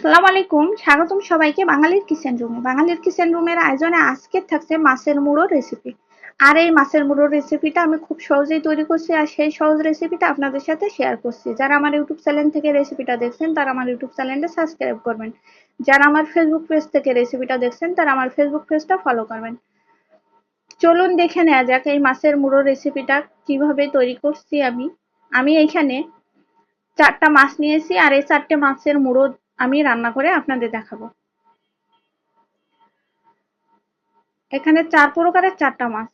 আসসালামু আলাইকুম স্বাগতম সবাইকে বাঙালির কিচেন রুমে। বাঙালির কিচেন রুমের আয়োজনে আজকে থাকছে মাছের মুড়ো রেসিপি আর এই মাছের মুড়ো রেসিপিটা আমি খুব সহজেই তৈরি করছি আর সেই সহজ রেসিপিটা আপনাদের সাথে শেয়ার করছি। যারা আমার ইউটিউব চ্যানেল থেকে রেসিপিটা দেখছেন, তারা আমার ইউটিউব চ্যানেলটা সাবস্ক্রাইব করবেন। যারা আমার ফেসবুক পেজ থেকে রেসিপিটা দেখছেন, তারা আমার ফেসবুক পেজটা ফলো করবেন। চলুন দেখে নেওয়া যাক এই মাছের মুড়ো রেসিপিটা কীভাবে তৈরি করছি আমি। আমি এইখানে চারটা মাছ নিয়েছি আর এই চারটে মাছের মুড়ো আমি রান্না করে আপনাদের দেখাবো। এখানে চার প্রকারের চারটা মাছ।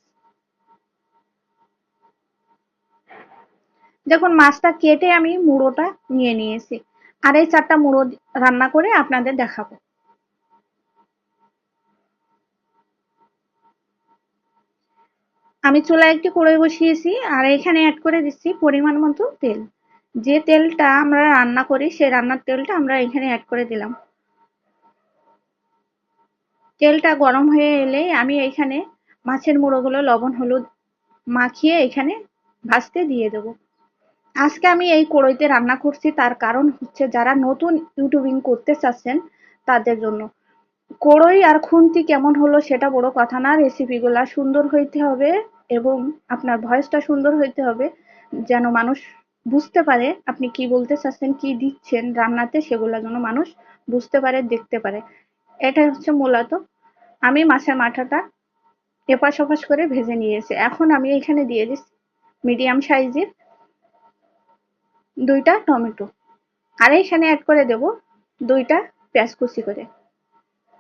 দেখুন, মাছটা কেটে আমি মুড়োটা নিয়ে নিয়েছি। আর এই চারটা মুড়ো রান্না করে আপনাদের দেখাবো। আমি চুলায় একটি কড়াই বসিয়েছি আর এখানে অ্যাড করে দিচ্ছি পরিমাণ মতো তেল। যে তেলটা আমরা রান্না করি সেই রান্নার তেলটা আমরা এখানে অ্যাড করে দিলাম। তেলটা গরম হয়ে এলে আমি এখানে মাছের মুড়োগুলো, লবণ, হলুদ মাখিয়ে এখানে ভাজতে দিয়ে দেব। আজকে আমি এই কড়ইতে রান্না করছি, তার কারণ হচ্ছে যারা নতুন ইউটিউবিং করতে চাচ্ছেন তাদের জন্য। কড়ই আর খুন্তি কেমন হলো সেটা বড় কথা না রেসিপিগুলা সুন্দর হইতে হবে এবং আপনার ভয়েসটা সুন্দর হইতে হবে, যেন মানুষ বুঝতে পারে আপনি কি বলতে চাচ্ছেন, কি দিচ্ছেন রান্নাতে সেগুলো যেন মানুষ বুঝতে পারে, দেখতে পারে। এটা হচ্ছে মূলত। আমি মাছের মাথাটা এপাশ ওপাশ করে ভেজে নিয়েছি। এখন আমি এখানে দিয়ে দিচ্ছি মিডিয়াম সাইজের দুইটা টমেটো। আর এখানে অ্যাড করে দেব দুইটা পেঁয়াজ কুচি করে।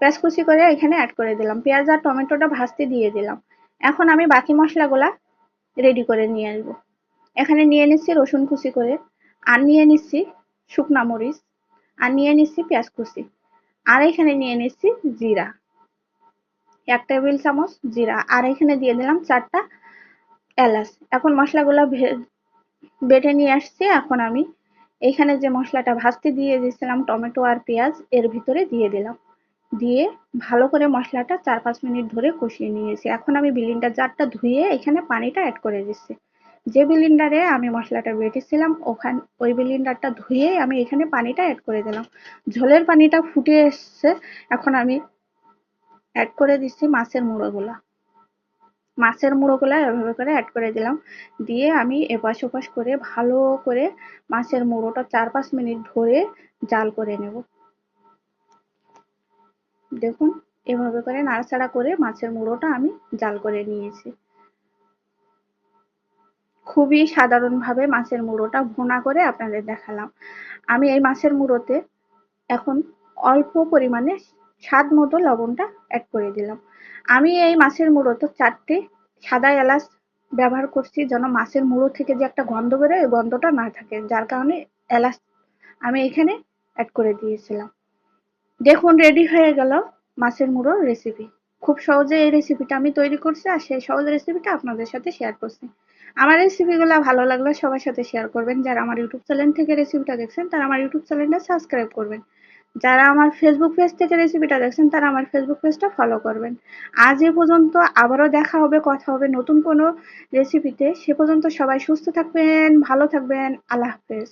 পেঁয়াজ কুচি করে এখানে অ্যাড করে দিলাম। পেঁয়াজ আর টমেটোটা ভাজতে দিয়ে দিলাম। এখন আমি বাকি মশলাগুলা রেডি করে নিয়ে আসব। এখানে নিয়ে নিচ্ছি রসুন কুচি করে, আর নিয়ে নিচ্ছি শুকনা মরিচ, আর নিয়ে নিচ্ছি পেঁয়াজ কুচি, আর এখানে নিয়ে নিচ্ছি জিরা, এক টেবিল চামচ জিরা, আর এখানে দিয়ে দিলাম চারটা এলাচ। এখন মশলাগুলো বেটে নিয়ে আসছি। এখন আমি এখানে যে মশলাটা ভাজতে দিয়ে দিয়েছিলাম টমেটো আর পেঁয়াজ, এর ভিতরে দিয়ে দিলাম। দিয়ে ভালো করে মশলাটা চার পাঁচ মিনিট ধরে কষিয়ে নিয়েছি। এখন আমি বিলিনটা জারটা ধুয়ে এখানে পানিটা অ্যাড করে দিচ্ছি। যে বিলিন্ডারে আমি মশলাটা বেটেছিলাম, ওখান, ওই বিলিন্ডারটা ধুয়ে আমি এখানে পানিটা অ্যাড করে দিলাম। ঝোলের পানিটা ফুটে এসছে, এখন আমি অ্যাড করে দিচ্ছি মাছের মুড়োগুলা। মাছের মুড়োগুলা এভাবে করে অ্যাড করে দিলাম। দিয়ে আমি এপাশ ওপাশ করে ভালো করে মাছের মুড়োটা চার পাঁচ মিনিট ধরে জাল করে নেব। দেখুন, এভাবে করে নাড়াচাড়া করে মাছের মুড়োটা আমি জাল করে নিয়েছি। খুবই সাধারণভাবে মাছের মুড়োটা ভুনা করে আপনাদের দেখালাম। আমি এই মাছের মুড়োতে এখন অল্প পরিমাণে স্বাদ মতো লবণটা অ্যাড করে দিলাম। আমি এই মাছের মুড়োতে চারটে সাদা এলাচ ব্যবহার করছি যেন মাছের মুড়ো থেকে যে একটা গন্ধ বেরোয়, ওই গন্ধটা না থাকে। যার কারণে এলাচ আমি এখানে অ্যাড করে দিয়েছিলাম। দেখুন রেডি হয়ে গেল মাছের মুড়োর রেসিপি খুব সহজে এই রেসিপিটা আমি তৈরি করছি আর সেই সহজ রেসিপিটা আপনাদের সাথে শেয়ার করছি। আমার রেসিপিগুলো ভালো লাগলে সবার সাথে শেয়ার করবেন। যারা আমার ইউটিউব চ্যানেল থেকে রেসিপিটা দেখছেন, তারা আমার ইউটিউব চ্যানেলটা সাবস্ক্রাইব করবেন। যারা আমার ফেসবুক পেজ থেকে রেসিপিটা দেখছেন, তারা আমার ফেসবুক পেজটা ফলো করবেন। আজ এ পর্যন্ত আবারও দেখা হবে, কথা হবে নতুন কোনো রেসিপিতে সে পর্যন্ত সবাই সুস্থ থাকবেন, ভালো থাকবেন। আল্লাহ হাফেজ।